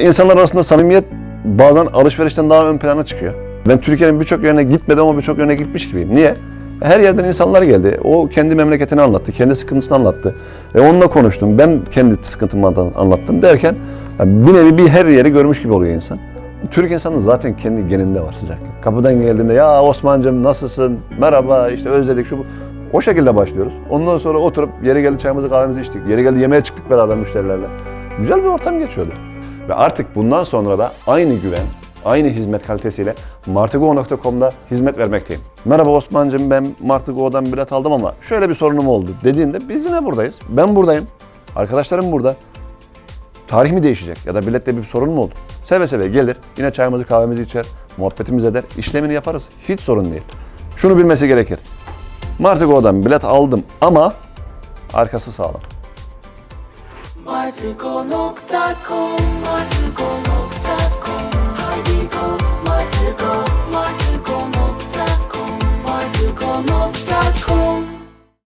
İnsanlar arasında samimiyet bazen alışverişten daha ön plana çıkıyor. Ben Türkiye'nin birçok yerine gitmedim ama birçok yerine gitmiş gibiyim. Niye? Her yerden insanlar geldi. O kendi memleketini anlattı, kendi sıkıntısını anlattı. E onunla konuştum, ben kendi sıkıntımı an- anlattım derken yani bir nevi bir her yeri görmüş gibi oluyor insan. Türk insanın zaten kendi geninde var sıcaklık. Kapıdan geldiğinde ya Osman'cığım nasılsın, merhaba işte özledik şu bu. O şekilde başlıyoruz. Ondan sonra oturup yeri geldi çayımızı kahvemizi içtik. Yeri geldi yemeğe çıktık beraber müşterilerle. Güzel bir ortam geçiyordu. Ve artık bundan sonra da aynı güven, aynı hizmet kalitesiyle martigo.com'da hizmet vermekteyim. Merhaba Osman'cığım ben Martigo'dan bilet aldım ama şöyle bir sorunum oldu dediğinde biz yine buradayız. Ben buradayım. Arkadaşlarım burada. Tarih mi değişecek ya da bilette bir sorun mu oldu? Seve seve gelir, yine çayımızı kahvemizi içer, muhabbetimizi eder, işlemini yaparız. Hiç sorun değil. Şunu bilmesi gerekir. Martigo'dan bilet aldım ama arkası sağlam. Martiko noktako, Martiko noktako Hajdi go, Martiko, Martiko noktako Martiko noktako